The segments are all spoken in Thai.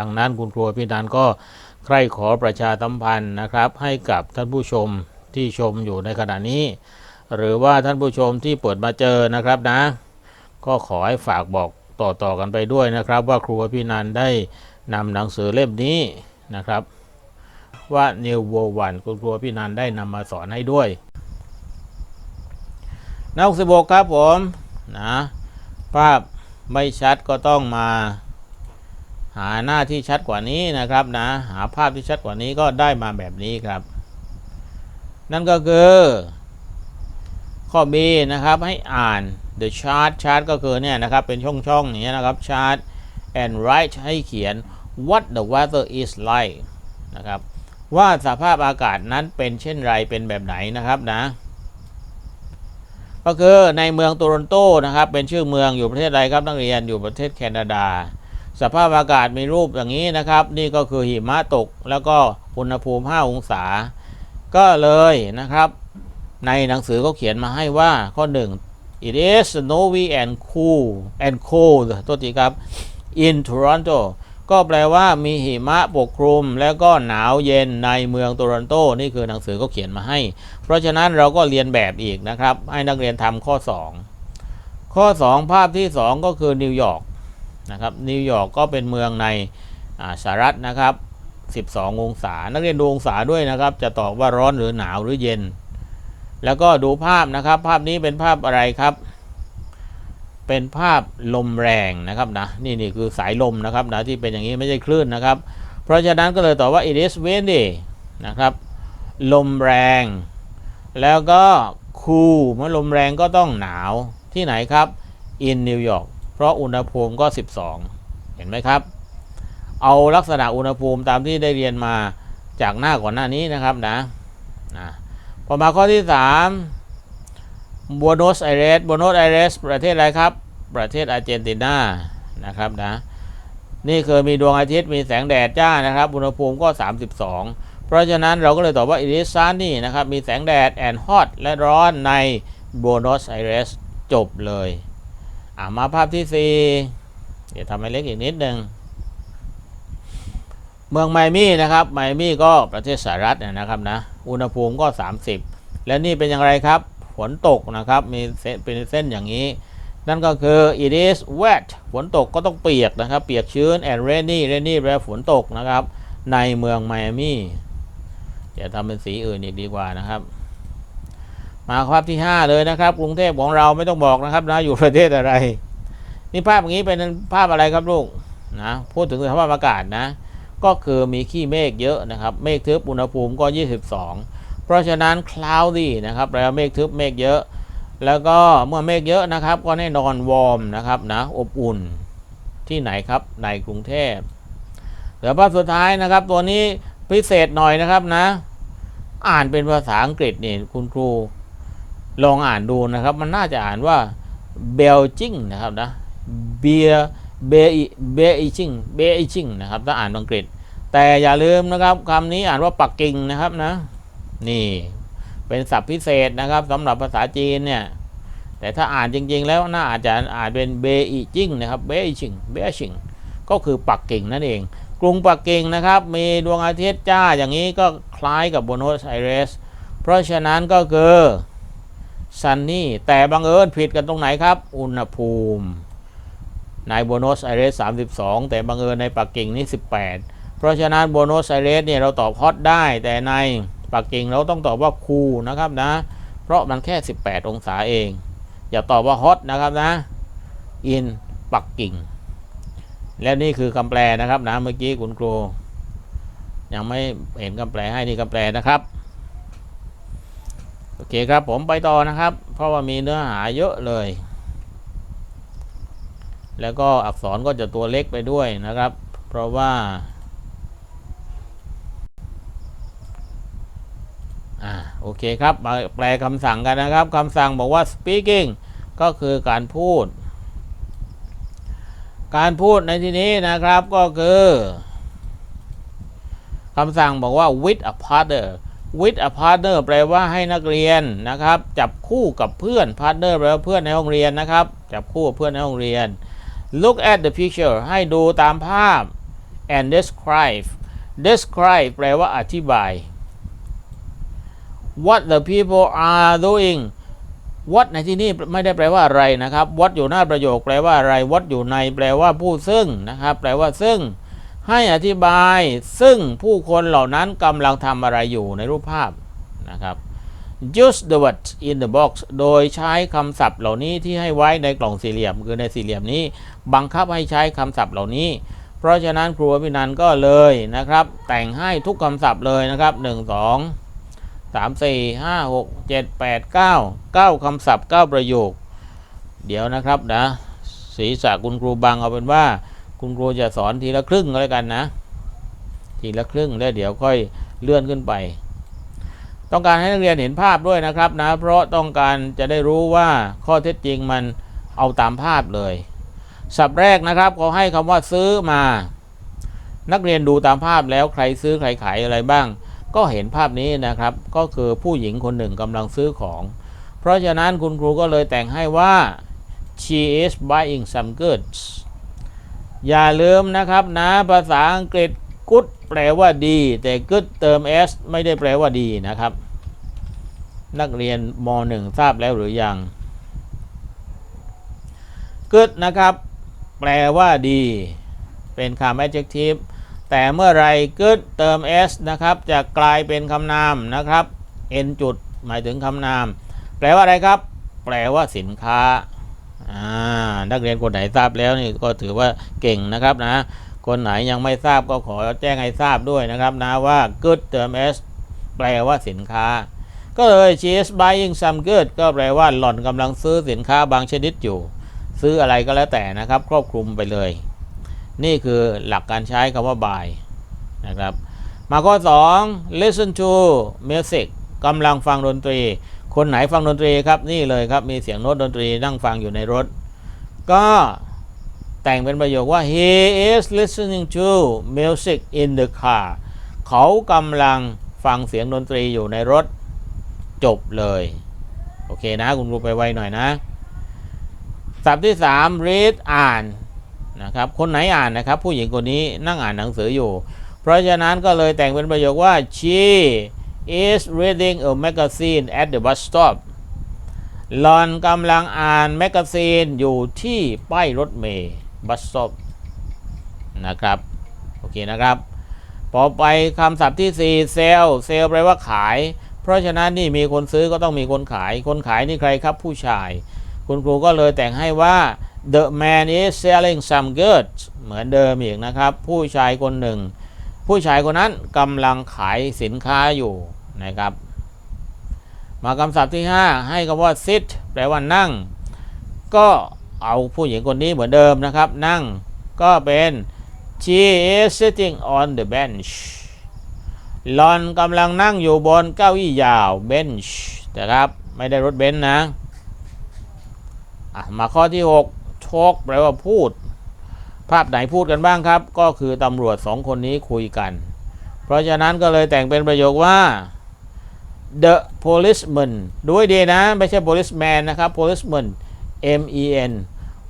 ดังนั้นคุณครูพี่นันก็ใคร่ขอประชาสัมพันธ์นะครับ ให้กับท่านผู้ชมที่ชมอยู่ในขณะนี้ หรือว่าท่านผู้ชมที่เปิดมาเจอนะครับนะ ก็ขอให้ฝากบอกต่อๆกันไปด้วยนะครับ ว่าครูพี่นันได้นำหนังสือเล่มนี้นะครับว่า New World One คุณครูพี่นันได้นำมาสอนให้ด้วยนักสิบกครับผมนะภาพไม่ชัดก็ต้องมา หาหน้าที่ชัดกว่านี้นะครับนะ หาภาพที่ชัดกว่านี้ก็ได้มาแบบนี้ครับ นั่นก็คือ ข้อ B นะครับให้อ่าน the chart chart ก็คือเนี่ยนะครับเป็นช่องๆอย่างเงี้ยนะครับ chart and write ให้เขียน what the weather is like นะครับว่าสภาพอากาศนั้นเป็นเช่นไรเป็นแบบไหนนะครับนะ ก็คือในเมืองโตรอนโตนะครับเป็นชื่อเมืองอยู่ประเทศอะไรครับนักเรียนอยู่ประเทศแคนาดา สภาพอากาศมีรูปอย่างนี้นะครับ นี่ก็คือหิมะตกแล้วก็อุณหภูมิ 5 องศา ก็เลยนะครับ ในหนังสือเขาเขียนมาให้ว่าข้อ 1 it is snowy and cool and cold ตัวทีครับ in Toronto ก็แปลว่ามีหิมะปกคลุม แล้วก็หนาวเย็นในเมืองโตรอนโต นี่คือหนังสือเขาเขียนมาให้ เพราะฉะนั้นเราก็เรียนแบบอีกนะครับ ให้นักเรียนทำข้อ 2 ข้อ 2 ภาพที่ 2 ก็คือนิวยอร์ก นะครับนิวยอร์กก็เป็นเมืองในสหรัฐนะครับ 12 องศา นักเรียนดูองศาด้วยนะครับ จะตอบว่าร้อนหรือหนาวหรือเย็น แล้วก็ดูภาพนะครับ ภาพนี้เป็นภาพอะไรครับ เป็นภาพลมแรงนะครับนะนี่นี่คือสายลมนะครับนะที่เป็นอย่างนี้ไม่ใช่คลื่นนะครับ เพราะฉะนั้นก็เลยตอบว่า it is windy นะครับลมแรง แล้วก็ cool เมื่อลมแรงก็ต้องหนาวที่ไหนครับ in New York ราะอุณหภูมิก็ 12 เห็นไหมครับ เอาลักษณะอุณหภูมิตามที่ได้เรียนมาจากหน้าก่อนหน้านี้นะครับนะนะพอมาข้อที่3บัวโนสไอเรสบัวโนสไอเรสประเทศอะไรครับ ประเทศอาร์เจนตินานะครับนะนี่คือมีดวงอาทิตย์มีแสงแดดจ้านะครับ อุณหภูมิก็ 32 เพราะฉะนั้นเราก็เลยตอบว่า it is sunny นะครับ มีแสงแดด and hot และร้อนในบัวโนสไอเรสจบเลย อ่ามาภาพที่4เดี๋ยวทำให้เล็กอีกนิดหนึ่งเมืองไมอามี่นะครับไมอามี่ก็ประเทศสหรัฐนะครับนะอุณหภูมิก็ 30 และนี่เป็นอย่างไรครับ ฝนตกนะครับมีเส้นเป็นเส้นอย่างนี้ นั่นก็คือ it is wet ฝนตกก็ต้องเปียกนะครับ เปียกชื้น and rainy rainy แปลว่าฝนตกนะครับ ในเมืองไมอามี่เดี๋ยวทำเป็นสีอื่นอีกดีกว่านะครับ มาภาพที่ 5 เลยนะครับ กรุงเทพของเราไม่ต้องบอกนะครับนะอยู่ประเทศอะไร นี่ภาพอย่างนี้เป็นภาพอะไรครับลูกนะพูดถึงสภาพอากาศนะ ก็คือมีขี้เมฆเยอะนะครับ เมฆทึบอุณหภูมิก็ 22 เพราะฉะนั้น cloudy นะครับแปลว่าเมฆทึบเมฆเยอะ แล้วก็เมื่อเมฆเยอะนะครับ ก็แน่นอนวอร์มนะครับนะอบอุ่นที่ไหนครับในกรุงเทพเดี๋ยวภาพสุดท้ายนะครับ ตัวนี้พิเศษหน่อยนะครับนะ อ่านเป็นภาษาอังกฤษนี่คุณครู ลองอ่านดูนะครับ มันน่าจะอ่านว่าเบลจิงนะครับนะเบียเบเบอิจิงเบอิจิงนะครับถ้าอ่านอังกฤษ แต่อย่าลืมนะครับคำนี้อ่านว่าปักกิ่งนะครับนะนี่เป็นศัพท์พิเศษนะครับสำหรับภาษาจีนเนี่ยแต่ถ้าอ่านจริง ๆ แล้วน่าอาจจะอ่านเป็นเบอิจิงนะครับเบอิจิงเบอิจิงก็คือปักกิ่งนั่นเอง กรุงปักกิ่งนะครับ มีดวงอาทิตย์จ้าอย่างนี้ก็คล้ายกับโบโนสไอเรสเพราะฉะนั้นก็คือ ซันนี่แต่บังเอิญผิดกันตรงไหนครับ อุณหภูมิในโบโนสไอเรส32 แต่บังเอิญในปักกิ่งนี่ 18 เพราะฉะนั้นโบโนสไอเรสเนี่ยเราตอบฮอตได้แต่ในปักกิ่งเราต้องตอบว่าคูลนะครับนะ เพราะมันแค่ 18 องศาเอง อย่าตอบว่าฮอตนะครับนะอินปักกิ่ง และนี่คือคำแปลนะครับนะเมื่อกี้คุณครูยังไม่เห็นคำแปลให้นี่คำแปลนะครับ โอเคครับผมไปต่อนะครับ เพราะว่ามีเนื้อหาเยอะเลย แล้วก็อักษรก็จะตัวเล็กไปด้วยนะครับ เพราะว่าอ่าโอเคครับมาแปลคำสั่งกันนะครับคำสั่งบอกว่า speaking ก็คือการพูด การพูดในที่นี้นะครับก็คือคำสั่งบอกว่า with a partner with a partner แปลว่าให้นักเรียนนะครับ จับคู่กับเพื่อน partner แปลว่าเพื่อนในห้องเรียนนะครับ จับคู่กับเพื่อนในห้องเรียน look at the picture ให้ดูตามภาพ and describe describe แปลว่าอธิบาย what the people are doing what ในที่นี้ไม่ได้แปลว่าอะไรนะครับ what อยู่หน้าประโยคแปลว่าอะไร what อยู่ในแปลว่าผู้ซึ่งนะครับ แปลว่าซึ่ง ให้อธิบายซึ่งผู้คนเหล่านั้นกำลังทำอะไรอยู่ในรูปภาพนะครับ use the word in the box โดยใช้คำศัพท์เหล่านี้ที่ให้ไว้ในกล่องสี่เหลี่ยม คือในสี่เหลี่ยมนี้ บังคับให้ใช้คำศัพท์เหล่านี้ เพราะฉะนั้นครูอภินันก็เลยนะครับ แต่งให้ทุกคำศัพท์เลยนะครับ 1 2 3 4 5 6 7 8 9 9คำศัพท์ 9 ประโยค เดี๋ยวนะครับนะศีรษะคุณครูบังเอาเป็นว่า คุณครูจะสอนทีละครึ่งก็แล้วกันนะ ทีละครึ่งแล้วเดี๋ยวค่อยเลื่อนขึ้นไป ต้องการให้นักเรียนเห็นภาพด้วยนะครับนะ เพราะต้องการจะได้รู้ว่าข้อเท็จจริงมันเอาตามภาพเลยสับแรกนะครับเขาให้คำว่าซื้อมา นักเรียนดูตามภาพแล้วใครซื้อใครขายอะไรบ้าง ก็เห็นภาพนี้นะครับ ก็คือผู้หญิงคนหนึ่งกำลังซื้อของ เพราะฉะนั้นคุณครูก็เลยแต่งให้ว่า she is buying some goods อย่าลืมนะครับนะภาษาอังกฤษ good แปลว่าดี แต่ good เติม s ไม่ได้แปลว่าดีนะครับ นักเรียนม .1 ทราบแล้วหรือยัง good นะครับ แปลว่าดี เป็นคำ adjective แต่เมื่อไร good เติม s นะครับ จะกลายเป็นคำนามนะครับ n จุดหมายถึงคำนาม แปลว่าอะไรครับ แปลว่าสินค้าอ่า นักเรียนคนไหนทราบแล้วนี่ก็ถือว่าเก่งนะครับนะ คนไหนยังไม่ทราบก็ขอแจ้งให้ทราบด้วยนะครับนะว่า good เติม s แปลว่าสินค้า ก็เลย she is buying some good ก็แปลว่าหล่อนกำลังซื้อสินค้าบางชนิดอยู่ ซื้ออะไรก็แล้วแต่นะครับ ครอบคลุมไปเลย นี่คือหลักการใช้คำว่า buy นะครับมาข้อ 2 listen to music กำลังฟังดนตรี คนไหนฟังดนตรีครับนี่เลยครับ มีเสียงโน้ตดนตรีนั่งฟังอยู่ในรถ ก็แต่งเป็นประโยคว่า he is listening to music in the car เขากำลังฟังเสียงดนตรีอยู่ในรถจบเลย โอเคนะ คุณครูไปไวหน่อยนะ ศัพท์ที่ 3 read อ่านนะครับ คนไหนอ่านนะครับ ผู้หญิงคนนี้นั่งอ่านหนังสืออยู่ เพราะฉะนั้นก็เลยแต่งเป็นประโยคว่า she is reading a magazine at the bus stop หลอนกำลังอ่านแมกกาซีนอยู่ที่ป้ายรถเมย์บัสซอปนะครับ โอเคนะครับต่อไปคำศัพท์ที่ 4 เซลเซลแปลว่าขาย เพราะฉะนั้นนี่มีคนซื้อก็ต้องมีคนขาย คนขายนี่ใครครับผู้ชาย คุณครูก็เลยแต่งให้ว่า the man is selling some goods เหมือนเดิมอีกนะครับ ผู้ชายคนหนึ่ง ผู้ชายคนนั้นกำลังขายสินค้าอยู่นะครับ มาคำศัพท์ที่ 5 ให้คำว่า sit แปลว่านั่ง ก็เอาผู้หญิงคนนี้เหมือนเดิมนะครับ นั่งก็เป็น she is sitting on the bench หลอนกำลังนั่งอยู่บนเก้าอี้ยาว bench นะครับ ไม่ได้รถเบนซ์นะอะมาข้อที่ 6 talk แปลว่าพูด ภาพไหนพูดกันบ้างครับ ก็คือตำรวจสองคนนี้คุยกัน เพราะฉะนั้นก็เลยแต่งเป็นประโยคว่า the policeman ด้วยดีนะ ไม่ใช่ policeman นะครับ policeman M E N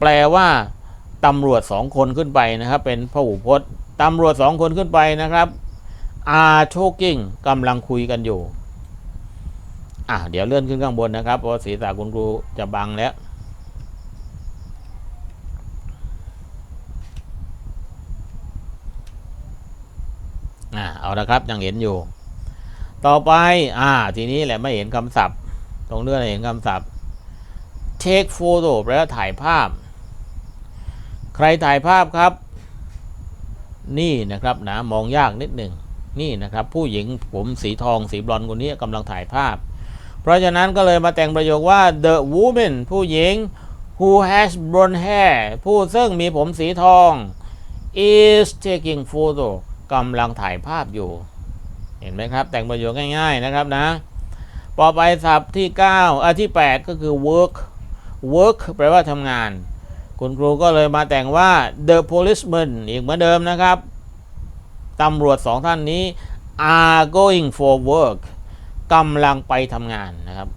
แปลว่าตำรวจสองคนขึ้นไปนะครับ เป็นพหูพจน์ตำรวจสองคนขึ้นไปนะครับ are talking กำลังคุยกันอยู่ อะ เดี๋ยวเลื่อนขึ้นข้างบนนะครับเพราะศีรษะคุณครูจะบังแล้วอ่าเอาละครับยังเห็นอยู่ ต่อไป อ่า ทีนี้แหละไม่เห็นคำศัพท์ ตรงเลื่อนเห็นคำศัพท์ take photo แปลว่าถ่ายภาพ ใครถ่ายภาพครับ นี่นะครับนะมองยากนิดหนึ่งนี่นะครับ ผู้หญิงผมสีทองสีบลอนด์คนนี้กำลังถ่ายภาพ เพราะฉะนั้นก็เลยมาแต่งประโยคว่า the woman ผู้หญิง who has blonde hair ผู้ซึ่งมีผมสีทอง is taking photo กำลังถ่ายภาพอยู่ เห็นไหมครับ แต่งประโยคง่ายๆนะครับนะต่อไปศัพท์ที่9อะที่ 8 ก็คือ work work แปลว่าทำงาน คุณครูก็เลยมาแต่งว่า the policeman อีกเหมือนเดิมนะครับตำรวจสองท่านนี้ are going for work กำลังไปทำงานนะครับ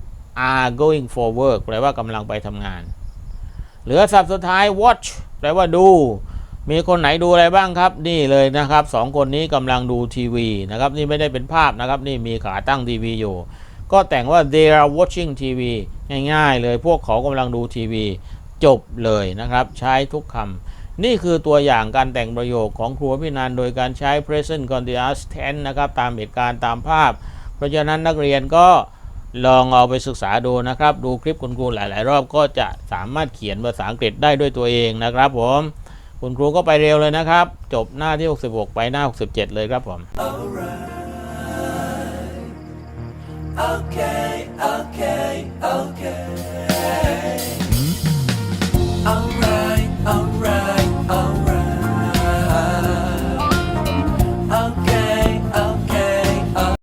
are going for work แปลว่ากำลังไปทำงาน เหลือศัพท์สุดท้าย watch แปลว่าดู มีคนไหนดูอะไรบ้างครับ นี่เลยนะครับสองคนนี้กำลังดูทีวีนะครับนี่ไม่ได้เป็นภาพนะครับ นี่มีขาตั้งทีวีอยู่ ก็แต่งว่า they are watching TV ง่ายๆ เลยพวกเขากำลังดูทีวี จบเลยนะครับ ใช้ทุกคำนี่คือตัวอย่างการแต่งประโยคของครูพินันโดยการใช้ present continuous tense นะครับ ตามเหตุการณ์ตามภาพ เพราะฉะนั้นนักเรียนก็ลองเอาไปศึกษาดูนะครับ ดูคลิปคุณครูหลาย ๆ รอบก็จะสามารถเขียนภาษาอังกฤษได้ด้วยตัวเองนะครับผม คุณครูก็ไปเร็วเลยนะครับ จบหน้าที่ 66 ไปหน้า 67 เลยครับผม Okay, okay.